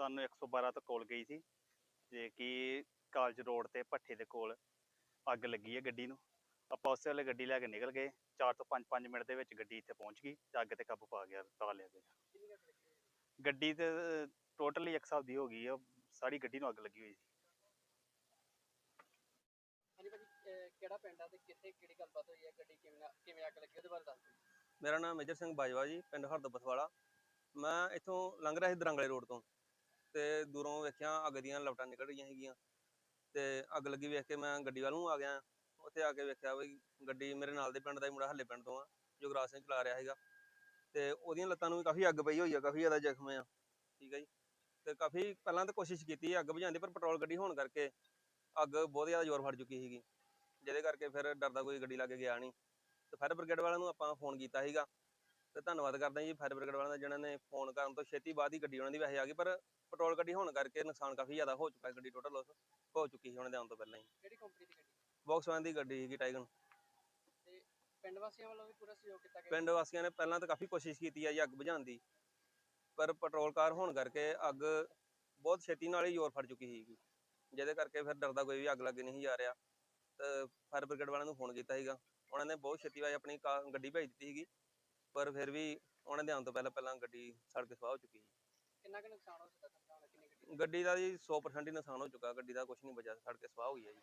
ਸਾਨੂੰ 112 ਤੋਂ ਕਾਲ ਗਈ ਸੀ ਜੇ ਕਿ ਕਾਲਜ ਰੋਡ ਤੇ ਭੱਠੇ ਦੇ ਕੋਲ ਅੱਗ ਲੱਗੀ ਹੈ ਗੱਡੀ ਨੂੰ। ਆਪਾਂ ਉਸੇ ਵੇਲੇ ਗੱਡੀ ਲੈ ਕੇ ਨਿਕਲ ਗਏ 4 ਤੋਂ 5-5 ਮਿੰਟ ਦੇ ਵਿੱਚ ਗੱਡੀ ਇੱਥੇ ਪਹੁੰਚ ਗਈ ਤੇ ਅੱਗ ਤੇ ਕਾਬੂ ਪਾ ਗਿਆ ਪਾ ਲਿਆ ਗਿਆ। ਗੱਡੀ ਤੇ ਟੋਟਲੀ ਇੱਕ ਹਿਸਾਬ ਦੀ ਹੋ ਗਈ ਆ ਸਾਰੀ ਗੱਡੀ ਨੂੰ ਅੱਗ ਲੱਗੀ ਹੋਈ ਸੀ। ਹਾਂਜੀ ਭਾਜੀ ਅਹ ਕਿਹੜਾ ਪਿੰਡ ਆ ਤੇ ਕਿੱਥੇ ਕਿਹੜੀ ਗੱਲਬਾਤ ਹੋਈ ਹੈ ਗੱਡੀ ਕਿਵੇਂ ਆ- ਕਿਵੇਂ ਅੱਗ ਲੱਗੀ ਉਹਦੇ ਬਾਰੇ ਦੱਸ ਦਿਓ। ਮੇਰਾ ਨਾਮ ਮੇਜਰ ਸਿੰਘ ਬਾਜਵਾ ਜੀ ਪਿੰਡ ਹਰਦਬਤ ਵਾਲਾ। ਮੈਂ ਇੱਥੋਂ ਲੰਘ ਰਿਹਾ ਸੀ ਦਰੰਗਲੇ ਰੋਡ ਤੋਂ। ਤੇ ਦੂਰੋਂ ਵੇਖਿਆ ਅੱਗ ਦੀਆਂ ਲਪਟਾਂ ਨਿਕਲ ਰਹੀਆਂ ਸੀਗੀਆਂ। ਤੇ ਅੱਗ ਲੱਗੀ ਵੇਖ ਕੇ ਮੈਂ ਗੱਡੀ ਵੱਲ ਨੂੰ ਆ ਗਿਆ। ਉੱਥੇ ਆ ਕੇ ਵੇਖਿਆ ਵੀ ਗੱਡੀ ਮੇਰੇ ਨਾਲ ਦੇ ਪਿੰਡ ਦਾ ਹੀ ਮੁੰਡਾ ਹੱਲੇ ਪਿੰਡ ਤੋਂ ਆ ਜੁਗਰਾਜ ਸਿੰਘ ਚਲਾ ਰਿਹਾ ਸੀਗਾ। ਤੇ ਉਹਦੀਆਂ ਲੱਤਾਂ ਨੂੰ ਵੀ ਕਾਫੀ ਅੱਗ ਪਈ ਹੋਈ ਆ, ਕਾਫੀ ਜ਼ਿਆਦਾ ਜ਼ਖਮ ਆ। ਠੀਕ ਹੈ ਜੀ। ਤੇ ਕਾਫੀ ਪਹਿਲਾਂ ਤਾਂ ਕੋਸ਼ਿਸ਼ ਕੀਤੀ ਅੱਗ ਬੁਝਾਉਣ ਦੀ, ਪਰ ਪੈਟਰੋਲ ਗੱਡੀ ਹੋਣ ਕਰਕੇ ਅੱਗ ਬਹੁਤ ਜ਼ਿਆਦਾ ਜ਼ੋਰ ਫੜ ਚੁੱਕੀ ਸੀਗੀ। ਜਿਹਦੇ ਕਰਕੇ ਫਿਰ ਡਰਦਾ ਕੋਈ ਗੱਡੀ ਲਾ ਕੇ ਗਿਆ ਨਹੀਂ। ਤੇ ਫਾਇਰ ਬ੍ਰਿਗੇਡ ਵਾਲਿਆਂ ਨੂੰ ਆਪਾਂ ਫੋਨ ਕੀਤਾ ਸੀਗਾ। ਤੇ ਧੰਨਵਾਦ ਕਰਦੇ ਜੀ ਫਾਇਰ ਬ੍ਰਿਗੇਡ ਵਾਲਿਆਂ ਦਾ ਜਿਨ੍ਹਾਂ ਨੇ ਫੋਨ ਕਰਨ ਤੋਂ ਛੇਤੀ ਬਾਅਦ ਹੀ ਗੱਡੀ ਉਹਨਾਂ ਦੀ ਵੈਸੇ ਆ ਗਈ ਪਰ ਪੈਟਰੋਲ ਗੱਡੀ ਹੋਣ ਕਰਕੇ ਨੁਕਸਾਨ ਕਾਫੀ ਜ਼ਿਆਦਾ ਹੋ ਚੁੱਕਾ ਗੱਡੀ ਟੋਟਲ ਲੋਸ ਹੋ ਚੁੱਕੀ ਸੀ ਉਹਨਾਂ ਦੇ ਆਉਣ ਤੋਂ ਪਹਿਲਾਂ ਹੀ। ਕਿਹੜੀ ਕੰਪਨੀ ਦੀ ਗੱਡੀ? ਵੌਕਸਵੈਨ ਦੀ ਗੱਡੀ ਸੀਗੀ ਟਾਈਗਨ ਤੇ ਪਿੰਡ ਵਾਸੀਆਂ ਵੱਲੋਂ ਵੀ ਪੂਰਾ ਸਹਿਯੋਗ ਕੀਤਾ ਗਿਆ? ਪਿੰਡ ਵਾਸੀਆਂ ਨੇ ਪਹਿਲਾਂ ਤਾਂ ਕਾਫੀ ਕੋਸ਼ਿਸ਼ ਕੀਤੀ ਹੈ ਜੀ ਅੱਗ ਬੁਝਾਉਣ ਦੀ ਪਰ ਪੈਟਰੋਲ ਕਾਰ ਹੋਣ ਕਰਕੇ ਅੱਗ ਬਹੁਤ ਛੇਤੀ ਨਾਲ ਹੀ ਜ਼ੋਰ ਫੜ ਚੁੱਕੀ ਸੀਗੀ ਜਿਹਦੇ ਕਰਕੇ ਫਿਰ ਡਰਦਾ ਕੋਈ ਵੀ ਅੱਗ ਲੱਗੇ ਨਹੀਂ ਜਾ ਰਿਹਾ। ਤੇ ਫਾਇਰ ਬ੍ਰਿਗੇਡ ਵਾਲਿਆਂ ਨੂੰ ਫੋਨ ਕੀਤਾ ਸੀਗਾ। ਉਹਨਾਂ ਨੇ ਬਹੁਤ ਛੇਤੀ ਵਾਜ ਆਪਣੀ ਗੱਡੀ ਭੇਜ ਦਿੱਤੀ ਸੀਗੀ। ਪਰ ਫਿਰ ਵੀ ਉਹਨਾਂ ਦੇ ਆਉਣ ਤੋਂ ਪਹਿਲਾਂ ਪਹਿਲਾਂ ਗੱਡੀ ਸੜ ਕੇ ਸਵਾਹ ਹੋ ਚੁੱਕੀ ਸੀ। ਕਿੰਨਾ ਕੁ ਨੁਕਸਾਨ ਹੋ ਸਕਦਾ ਕਿੰਨੀ ਗੱਡੀ? ਦਾ ਜੀ 100% ਹੀ ਨੁਕਸਾਨ ਹੋ ਚੁੱਕਾ। ਗੱਡੀ ਦਾ ਕੁਝ ਨਹੀਂ ਬਚਿਆ ਸੜ ਕੇ ਸਵਾਹ ਹੋਈ ਹੈ ਜੀ।